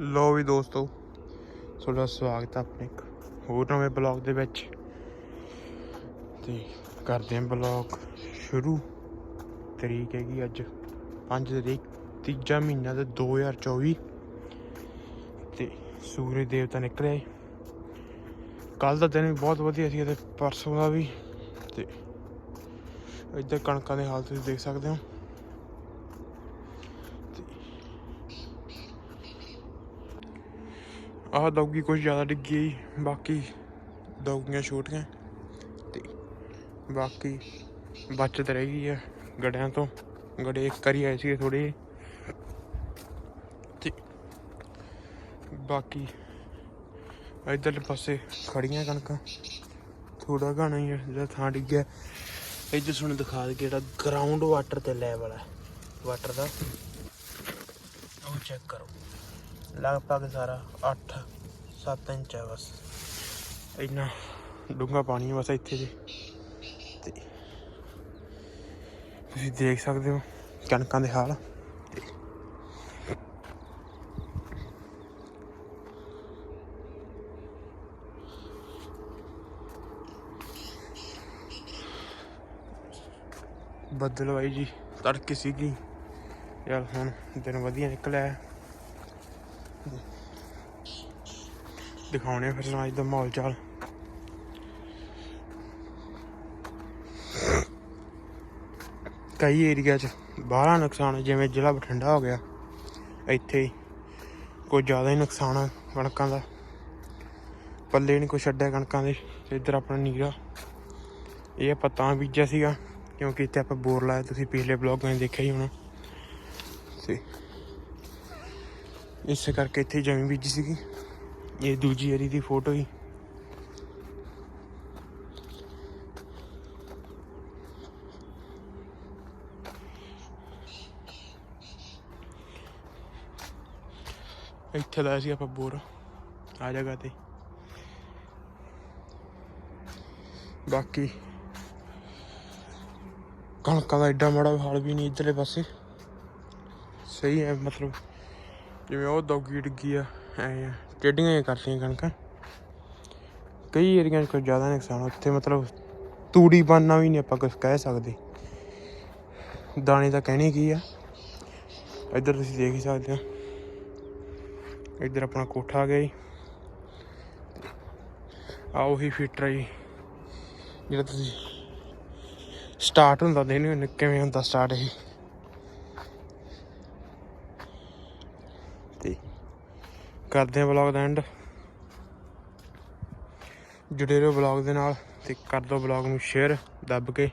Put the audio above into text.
ਲੋ ਵੀ ਦੋਸਤੋ, ਤੁਹਾਡਾ ਸਵਾਗਤ ਹੈ ਆਪਣੇ ਇੱਕ ਹੋਰ ਨਵੇਂ ਬਲੌਗ ਦੇ ਵਿੱਚ। ਤੇ ਕਰਦੇ ਹਾਂ ਬਲੌਗ ਸ਼ੁਰੂ। ਤਰੀਕ ਹੈਗੀ ਅੱਜ 5 ਤਰੀਕ, ਤੀਜਾ ਮਹੀਨਾ ਤੇ 2024 ਤੇ ਸੂਰਜ ਦੇਵਤਾ ਨਿਕਲਿਆ ਕੱਲ ਦਾ ਦਿਨ ਵੀ ਬਹੁਤ ਵਧੀਆ ਸੀ ਤੇ ਪਰਸੋਂ ਦਾ ਵੀ। ਤੇ ਇੱਧਰ ਕਣਕਾਂ ਦੇ ਹਾਲ ਤੁਸੀਂ ਦੇਖ ਸਕਦੇ ਹੋ। ਆਹ ਦੌਗੀ ਕੁਝ ਜ਼ਿਆਦਾ ਡਿੱਗੀ ਬਾਕੀ ਦੌਗੀਆਂ ਛੋਟੀਆਂ ਤੇ ਬਾਕੀ ਬਚਤ ਰਹਿ ਗਈ ਹੈ ਗੜਿਆਂ ਤੋਂ, ਗੜੇ ਇੱਕ ਕਰੀ ਆਏ ਸੀ ਥੋੜੇ ਤੇ ਬਾਕੀ ਇਧਰਲੇ ਪਾਸੇ ਖੜੀਆਂ ਕਣਕਾਂ ਥੋੜਾ ਘਾਣਾ ਹੀ ਜਿਹੜਾ ਥਾਂ ਡਿੱਗਿਆ ਇੱਧਰ ਸੁਣ ਦਿਖਾ ਦੇ ਜਿਹੜਾ ਗਰਾਊਂਡ ਵਾਟਰ ਤੇ ਲੈਵਲ ਹੈ ਵਾਟਰ ਦਾ। ਉਹ ਚੈੱਕ ਕਰੋ। ਲਗਭਗ ਸਾਰਾ 8 7 ਇੰਚ ਹੈ ਬਸ। ਇੰਨਾ ਡੂੰਘਾ ਪਾਣੀ ਹੈ ਬਸ ਇੱਥੇ ਜੀ। ਤੇ ਤੁਸੀਂ ਦੇਖ ਸਕਦੇ ਹੋ ਕਣਕਾਂ ਦੇ ਹਾਲ। ਤੇ ਬੱਦਲ ਬਾਈ ਜੀ ਤੜਕੇ ਸੀਗੀ। ਯਾਰ ਹੁਣ ਦਿਨ ਵਧੀਆ ਨਿਕਲਿਆ। ਦਿਖਾਉਣੇ ਫਿਰ ਤੁਹਾਨੂੰ ਅੱਜ ਦਾ ਮਾਹੌਲ ਚਾਲ। ਕਈ ਏਰੀਆ 'ਚ ਬਾਹਲਾ ਨੁਕਸਾਨ ਜਿਵੇਂ ਜ਼ਿਲ੍ਹਾ ਬਠਿੰਡਾ ਹੋ ਗਿਆ, ਇੱਥੇ ਕੋਈ ਜ਼ਿਆਦਾ ਹੀ ਨੁਕਸਾਨ ਹੈ ਕਣਕਾਂ ਦਾ। ਪੱਲੇ ਨਹੀਂ ਕੋਈ ਛੱਡਿਆ ਕਣਕਾਂ ਦੇ, ਇੱਧਰ ਆਪਣਾ ਨੀਰਾ। ਇਹ ਆਪਾਂ ਤਾਂ ਬੀਜਿਆ ਸੀਗਾ, ਕਿਉਂਕਿ ਇੱਥੇ ਆਪਾਂ ਬੋਰ ਲਾਇਆ, ਤੁਸੀਂ ਪਿਛਲੇ ਬਲੌਗ ਵਿੱਚ ਦੇਖਿਆ ਹੀ ਹੋਣਾ। ਤੇ ਇਸੇ ਕਰਕੇ ਇੱਥੇ ਜਮੀ ਬੀਜੀ ਸੀਗੀ। ਇਹ ਦੂਜੀ ਏਰੀ ਦੀ ਫੋਟੋ ਹੀ ਇੱਥੇ ਲਾਇਆ ਸੀ ਆਪਾਂ ਬੋਰ। ਆ ਜਗ੍ਹਾ ਤੇ। ਬਾਕੀ ਕਣਕਾਂ ਦਾ ਐਡਾ ਮਾੜਾ ਹਾਲ ਵੀ ਨਹੀਂ ਇਧਰਲੇ ਪਾਸੇ। ਸਹੀ ਹੈ, ਮਤਲਬ ਜਿਵੇਂ ਉਹ ਦੌਗੀ ਡਿੱਗੀ ਆ, ਐ ਟੇਡੀਆਂ ਕਰਤੀਆਂ ਕਣਕਾਂ। ਕਈ ਏਰੀਆ 'ਚ ਕੋਈ ਜ਼ਿਆਦਾ ਨੁਕਸਾਨ, ਉੱਥੇ ਮਤਲਬ ਤੂੜੀ ਬਣਨਾ ਵੀ ਨਹੀਂ ਆਪਾਂ ਕੁਝ ਕਹਿ ਸਕਦੇ। ਦਾਣੇ ਦਾ ਕਹਿਣੀ ਕੀ ਆ। ਇੱਧਰ ਤੁਸੀਂ ਦੇਖ ਹੀ ਸਕਦੇ ਹੋ। ਇੱਧਰ ਆਪਣਾ ਕੋਠਾ ਆ ਗਿਆ ਜੀ। ਆ ਉਹੀ ਫਿਲਟਰ ਹੈ ਜੀ। ਜਿਹੜਾ ਤੁਸੀਂ ਸਟਾਰਟ ਹੁੰਦਾ, ਦਿਨ ਕਿਵੇਂ ਹੁੰਦਾ ਸਟਾਰਟ ਇਹ। ਤੇ ਕਰਦੇ ਆ ਵਲੌਗ ਦਾ ਐਂਡ ਜੁੜੇ ਰਹੋ ਵਲੌਗ ਦੇ ਨਾਲ ਤੇ ਕਰ ਦਿਓ ਵਲੌਗ ਨੂੰ ਸ਼ੇਅਰ ਦੱਬ ਕੇ।